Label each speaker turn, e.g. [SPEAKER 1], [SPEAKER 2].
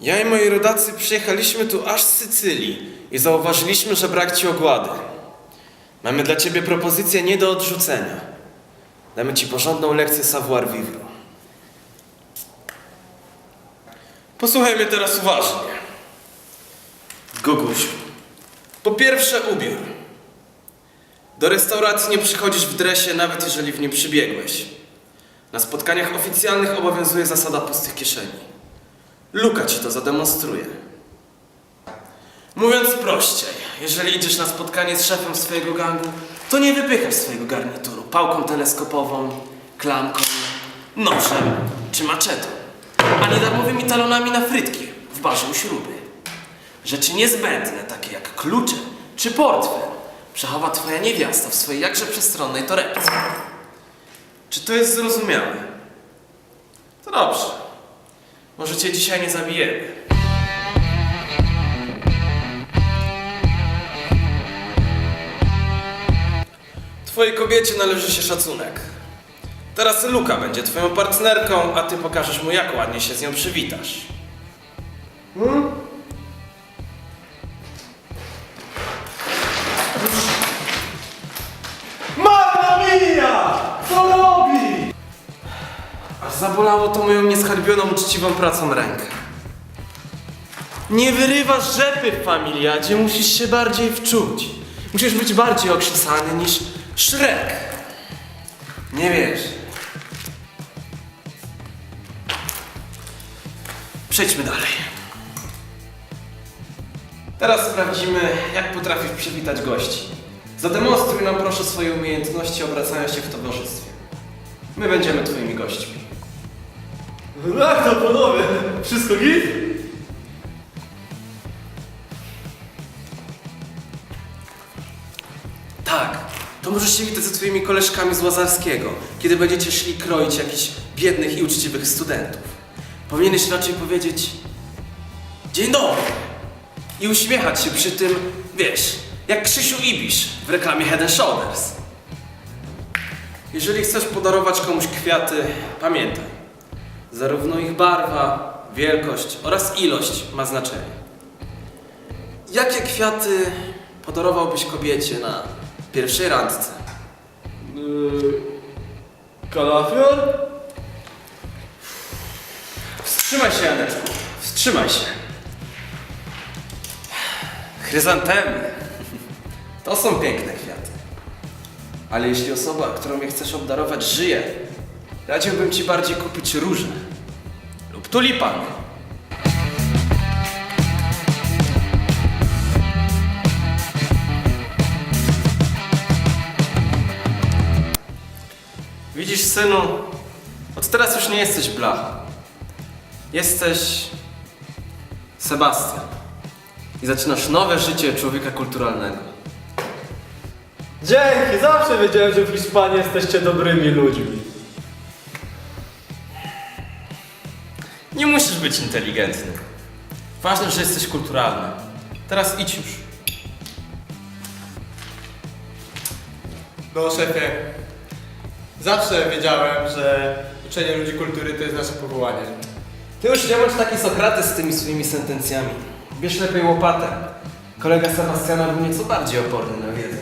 [SPEAKER 1] Ja i moi rodacy przyjechaliśmy tu aż z Sycylii i zauważyliśmy, że brak ci ogłady. Mamy dla ciebie propozycję nie do odrzucenia. Damy ci porządną lekcję savoir vivre. Posłuchaj mnie teraz uważnie. Gugusiu, po pierwsze ubiór. Do restauracji nie przychodzisz w dresie, nawet jeżeli w nim przybiegłeś. Na spotkaniach oficjalnych obowiązuje zasada pustych kieszeni. Luka ci to zademonstruje. Mówiąc prościej, jeżeli idziesz na spotkanie z szefem swojego gangu, to nie wypychaj swojego garnituru pałką teleskopową, klamką, nożem czy maczetą, ani darmowymi talonami na frytki w barze u śruby. Rzeczy niezbędne, takie jak klucze czy portfel, przechowa twoja niewiasta w swojej jakże przestronnej torebce. Czy to jest zrozumiałe? To dobrze. Może cię dzisiaj nie zabijemy. Twojej kobiecie należy się szacunek. Teraz Luka będzie twoją partnerką, a ty pokażesz mu, jak ładnie się z nią przywitasz.
[SPEAKER 2] Mamma
[SPEAKER 1] zabolało to moją nieskalbioną, uczciwą pracą rękę. Nie wyrywasz rzepy w familiadzie, musisz się bardziej wczuć. Musisz być bardziej okrzesany niż Szrek. Nie wiesz. Przejdźmy dalej. Teraz sprawdzimy, jak potrafisz przywitać gości. Zademonstruj nam proszę swoje umiejętności obracania się w towarzystwie. My będziemy twoimi gośćmi.
[SPEAKER 2] Jak to panowie? Wszystko git?
[SPEAKER 1] Tak, to możesz się ze twoimi koleżkami z Łazarskiego, kiedy będziecie szli kroić jakichś biednych i uczciwych studentów. Powinieneś raczej powiedzieć Dzień dobry i uśmiechać się przy tym, wiesz, jak Krzysiu Ibisz w reklamie Head and Shoulders. Jeżeli chcesz podarować komuś kwiaty, pamiętaj, zarówno ich barwa, wielkość oraz ilość ma znaczenie. Jakie kwiaty podarowałbyś kobiecie na pierwszej randce?
[SPEAKER 2] Yy, kalafior?
[SPEAKER 1] Wstrzymaj się, Janeczku. Wstrzymaj się. Chryzantemy. To są piękne kwiaty. Ale jeśli osoba, którą je chcesz obdarować, żyje, radziłbym ci bardziej kupić róże lub tulipan. Widzisz, synu, od teraz już nie jesteś blacha. Jesteś Sebastian. I zaczynasz nowe życie człowieka kulturalnego.
[SPEAKER 2] Dzięki, zawsze wiedziałem, że w Hiszpanii jesteście dobrymi ludźmi.
[SPEAKER 1] Nie musisz być inteligentny. Ważne, że jesteś kulturalny. Teraz idź już.
[SPEAKER 3] No szefie, zawsze wiedziałem, że uczenie ludzi kultury to jest nasze powołanie.
[SPEAKER 1] Ty już nie bądź taki Sokrates z tymi swoimi sentencjami. Bierz lepiej łopatę. Kolega Sebastiana był nieco bardziej oporny na wiedzę.